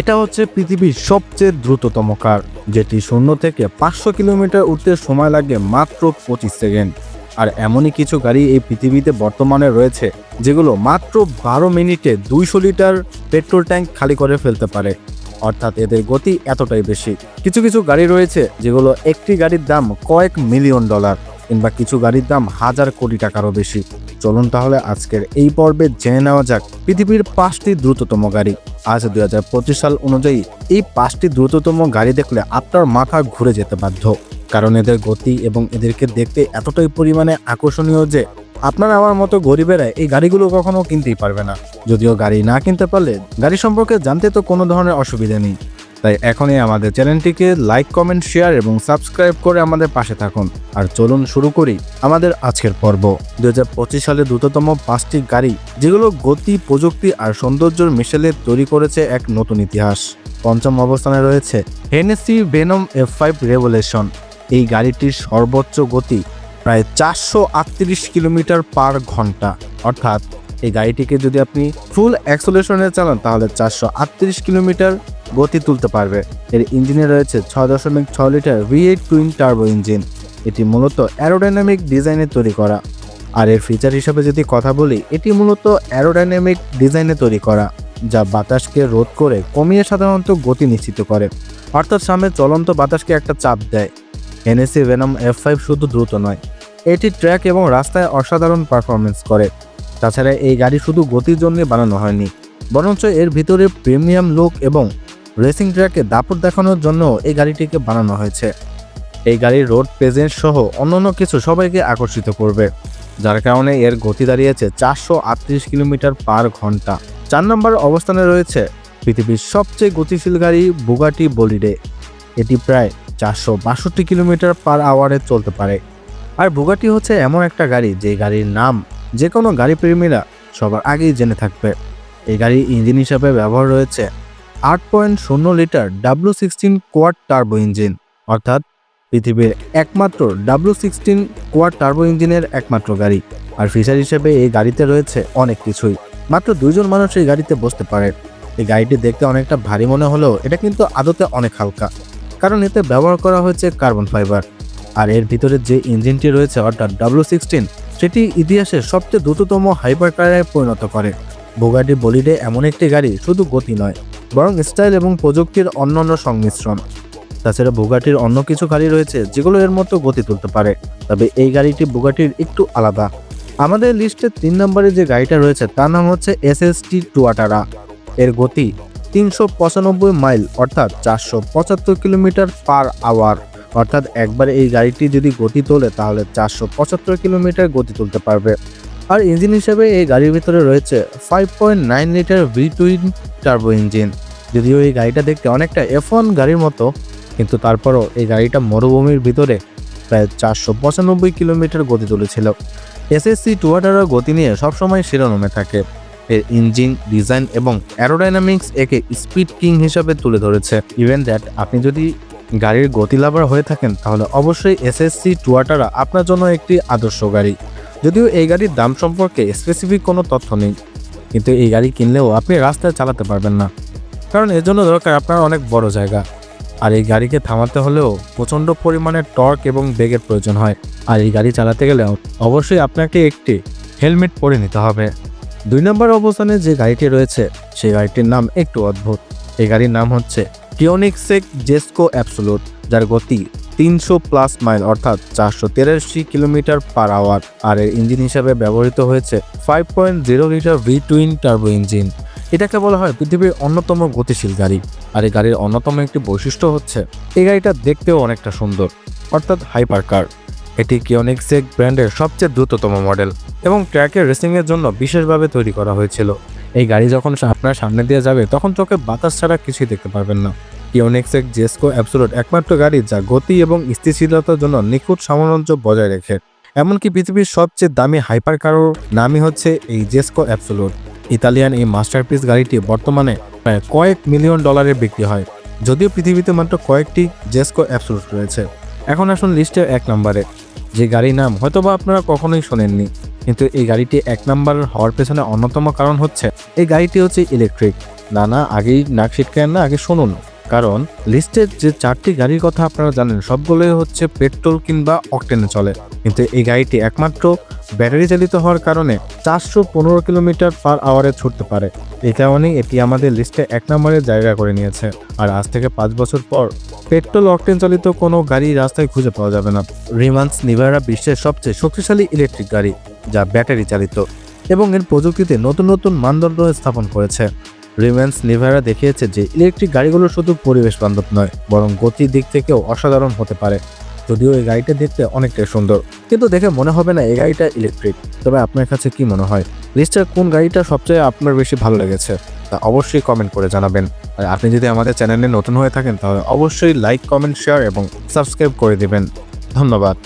এটা হচ্ছে পৃথিবীর সবচেয়ে দ্রুততম কার, যেটি শূন্য থেকে পাঁচশো কিলোমিটার উঠতে সময় লাগে মাত্র পঁচিশ সেকেন্ড। আর এমনই কিছু গাড়ি এই পৃথিবীতে বর্তমানে রয়েছে, যেগুলো মাত্র বারো মিনিটে দুইশো লিটার পেট্রোল ট্যাঙ্ক খালি করে ফেলতে পারে। অর্থাৎ এদের গতি এতটাই বেশি। কিছু কিছু গাড়ি রয়েছে, যেগুলো একটি গাড়ির দাম কয়েক মিলিয়ন ডলার। কিংবা কিছু গাড়ির দাম হাজার কোটি টাকারও বেশি। চলুন তাহলে আজকের এই পর্বে জেনে নেওয়া যাক পৃথিবীর পাঁচটি দ্রুততম গাড়ি। আজ দু হাজার পঁচিশ সাল অনুযায়ী এই পাঁচটি দ্রুততম গাড়ি দেখলে আপনার মাথা ঘুরে যেতে বাধ্য। কারণ এদের গতি এবং এদেরকে দেখতে এতটাই পরিমাণে আকর্ষণীয় যে আপনার আমার মতো গরিবেরা এই গাড়িগুলো কখনো কিনতেই পারবে না। যদিও গাড়ি না কিনতে পারলে গাড়ি সম্পর্কে জানতে তো কোনো ধরনের অসুবিধা নেই। তাই এখনই আমাদের চ্যানেলটিকে লাইক, কমেন্ট, শেয়ার এবং সাবস্ক্রাইব করে আমাদের পাশে থাকুন। আর চলুন শুরু করি আমাদের আজকের পর্ব। দু পঁচিশ সালে দ্রুততম পাঁচটি গাড়ি, যেগুলো গতি, প্রযুক্তি আর সৌন্দর্যের মিশেলে তৈরি করেছে এক নতুন ইতিহাস। পঞ্চম অবস্থানে রয়েছে Hennessey Venom F five Revolution এই গাড়িটির সর্বোচ্চ গতি প্রায় চারশো আটত্রিশ কিলোমিটার পার ঘণ্টা। অর্থাৎ এই গাড়িটিকে যদি আপনি ফুল অ্যাক্সোলেশনে চালান, তাহলে চারশো আটত্রিশ কিলোমিটার গতি তুলতে পারবে। এর ইঞ্জিনে রয়েছে ছয় দশমিক ছয় litre V eight twin turbo engine এটি মূলত অ্যারোডাইনামিক ডিজাইনে তৈরি করা। আর এর ফিচার হিসেবে যদি কথা বলি, এটি মূলত অ্যারোডাইনামিক ডিজাইনে তৈরি করা, যা বাতাসকে রোধ করে কমিয়ে সাধারণত গতি নিশ্চিত করে। অর্থাৎ সামনে চলন্ত বাতাসকে একটা চাপ দেয়। এনএসি ভেনম এফ ফাইভ শুধু দ্রুত নয়, এটি ট্র্যাক এবং রাস্তায় অসাধারণ পারফরমেন্স করে। তাছাড়া এই গাড়ি শুধু গতির জন্য বানানো হয়নি, বরঞ্চ এর ভিতরে প্রিমিয়াম লুক এবং রেসিং ট্র্যাকে দাপট দেখানোর জন্য এই গাড়িটিকে বানানো হয়েছে। এই গাড়ির রোড প্রেজেন্স সহ অন্যান্য কিছু সবাইকে আকর্ষিত করবে, যার কারণে এর গতি দাঁড়িয়েছে চারশো আটত্রিশ কিলোমিটার পার ঘণ্টা। চার নম্বর অবস্থানে রয়েছে পৃথিবীর সবচেয়ে গতিশীল গাড়ি বুগাটি বলিডে। এটি প্রায় চারশো বাষট্টি কিলোমিটার পার আওয়ারে চলতে পারে। আর বুগাটি হচ্ছে এমন একটা গাড়ি যে গাড়ির নাম যে কোনো গাড়ি প্রেমীরা সবার আগেই জেনে থাকবে। এই গাড়ির ইঞ্জিন হিসাবে ব্যবহার রয়েছে আট পয়েন্ট শূন্য litre W sixteen quad turbo engine, অর্থাৎ পৃথিবীর একমাত্র ডাব্লু সিক্সটিন কোয়াড টার্বো ইঞ্জিনের একমাত্র গাড়ি। আর ফিচার হিসেবে এই গাড়িতে রয়েছে অনেক কিছুই। মাত্র দুইজন মানুষ এই গাড়িতে বসতে পারে। এই গাড়িটি দেখতে অনেকটা ভারী মনে হলেও এটা কিন্তু আদতে অনেক হালকা, কারণ এতে ব্যবহার করা হয়েছে কার্বন ফাইবার। আর এর ভিতরে যে ইঞ্জিনটি রয়েছে, অর্থাৎ ডাব্লু সিক্সটিন, সেটি ইতিহাসে সবচেয়ে দ্রুততম হাইপার কারে পরিণত করে। বুগাটি বলিডে এমন একটি গাড়ি, শুধু গতি নয় বরং স্টাইল এবং প্রযুক্তির অন্যান্য সংমিশ্রণ। তাছাড়া বুগাটির অন্য কিছু গাড়ি রয়েছে, যেগুলো এর মতো গতি তুলতে পারে, তবে এই গাড়িটি বুগাটির একটু আলাদা। আমাদের লিস্টে তিন নম্বরে যে গাড়িটা রয়েছে, তার নাম হচ্ছে এস এস টি টুয়াটারা। এর গতি তিনশো পঁচানব্বই মাইল, অর্থাৎ চারশো পঁচাত্তর কিলোমিটার পার আওয়ার। অর্থাৎ একবার এই গাড়িটি যদি গতি তোলে, তাহলে চারশো পঁচাত্তর কিলোমিটার গতি তুলতে পারবে। আর ইঞ্জিন হিসেবে এই গাড়ির ভিতরে রয়েছে five point nine litre V twin turbo engine যদিও এই গাড়িটা দেখতে অনেকটা এফ গাড়ির মতো, কিন্তু তারপরও এই গাড়িটা মরুভূমির ভিতরে প্রায় চারশো পঁচানব্বই কিলোমিটার গতি তুলেছিল। এসএসসি টুয়াটারের গতি নিয়ে সবসময় শিরোনামে থাকে। এর ইঞ্জিন ডিজাইন এবং অ্যারোডাইনামিক্স একে স্পিড কিং হিসাবে তুলে ধরেছে। ইভেন দ্যাট আপনি যদি গাড়ির গতি লাভার হয়ে থাকেন, তাহলে অবশ্যই এসএসসি টুয়াটারা আপনার জন্য একটি আদর্শ গাড়ি। যদিও এই গাড়ির দাম সম্পর্কে স্পেসিফিক কোনো তথ্য নেই। কিন্তু এই গাড়ি কিনলেও আপনি রাস্তায় চালাতে পারবেন না। কারণ এর জন্য দরকার আপনার অনেক বড় জায়গা। আর এই গাড়িকে থামাতে হলেও প্রচণ্ড পরিমাণে টর্ক এবং বেগের প্রয়োজন হয়। আর এই গাড়ি চালাতে গেলে অবশ্যই আপনাকে একটি হেলমেট পরে নিতে হবে। দুই নম্বর অবস্থানে যে গাড়িটি রয়েছে, সেই গাড়িটির নাম একটু অদ্ভুত। এই গাড়ির নাম হচ্ছে টিওনিক্সেক জেসকো অ্যাপসোলুট যার গতি তিনশো প্লাস মাইল, অর্থাৎ চারশো তেরাশি কিলোমিটার পার আওয়ার। আর এর ইঞ্জিন হিসাবে ব্যবহৃত হয়েছে five point zero litre V twin turbo engine এটাকে বলা হয় পৃথিবীর অন্যতম গতিশীল গাড়ি। আর এই গাড়ির অন্যতম একটি বৈশিষ্ট্য হচ্ছে, এই গাড়িটা দেখতেও অনেকটা সুন্দর, অর্থাৎ হাইপার কার এটি কিওনিক্সেক ব্র্যান্ডের সবচেয়ে দ্রুততম মডেল এবং ট্র্যাকের রেসিংয়ের জন্য বিশেষভাবে তৈরি করা হয়েছিল। এই গাড়ি যখন আপনার সামনে দিয়ে যাবে, তখন চোখে বাতাস ছাড়া কিছুই দেখতে পারবেন না। কিওনিক্সেক জেসকো অ্যাবসোলুট একমাত্র গাড়ি যা গতি এবং স্থিতিশীলতার জন্য নিখুঁত সামঞ্জস্য বজায় রেখে। এমনকি পৃথিবীর সবচেয়ে দামি হাইপার কারোর নামই হচ্ছে এই জেসকো অ্যাবসোলুট। ইতালিয়ান এই মাস্টারপিস গাড়িটি বর্তমানে প্রায় কয়েক মিলিয়ন ডলারে বিক্রি হয়, যদিও পৃথিবীতে মাত্র কয়েকটি জেসকো অ্যাবসোলুট রয়েছে। এখন আসুন লিস্টে এক নম্বরে, যে গাড়ির নাম হয়তোবা আপনারা কখনোই শোনেননি, কিন্তু এই গাড়িটি এক নাম্বার হওয়ার পেছনে অন্যতম কারণ হচ্ছে, এই গাড়িটি হচ্ছে ইলেকট্রিক। না না, আগেই নাক ছিটকেন না, আগে শুনুন। কারণ লিস্টের যে চারটি গাড়ির কথা আপনারা জানেন, সবগুলোই হচ্ছে পেট্রোল কিংবা অকটেনে চলে। কিন্তু এই গাড়িটি একমাত্র ব্যাটারি চালিত হওয়ার কারণে চারশো পনেরো কিলোমিটার পার আওয়ারে ছুটতে পারে। এই কারণেই এটি আমাদের লিস্টে এক নম্বরে জায়গা করে নিয়েছে। আর আজ থেকে পাঁচ বছর পর পেট্রোল অকটেন চালিত কোনো গাড়ি রাস্তায় খুঁজে পাওয়া যাবে না। রিমান্স নিভারা বিশ্বের সবচেয়ে শক্তিশালী ইলেকট্রিক গাড়ি, যা ব্যাটারি চালিত এবং এর প্রযুক্তিতে নতুন নতুন মানদণ্ড স্থাপন করেছে। রিমেন্স নিভারা দেখিয়েছে যে ইলেকট্রিক গাড়িগুলো শুধু পরিবেশ বান্ধব নয়, বরং গতির দিক থেকেও অসাধারণ হতে পারে। যদিও এই গাড়িটা দেখতে অনেকটাই সুন্দর, কিন্তু দেখে মনে হবে না এই গাড়িটা ইলেকট্রিক। তবে আপনার কাছে কি মনে হয়? লিস্টের কোন গাড়িটা সবচেয়ে আপনার বেশি ভালো লেগেছে? তা অবশ্যই কমেন্ট করে জানাবেন। আর আপনি যদি আমাদের চ্যানেলে নতুন হয়ে থাকেন, তাহলে অবশ্যই লাইক, কমেন্ট, শেয়ার এবং সাবস্ক্রাইব করে দেবেন। ধন্যবাদ।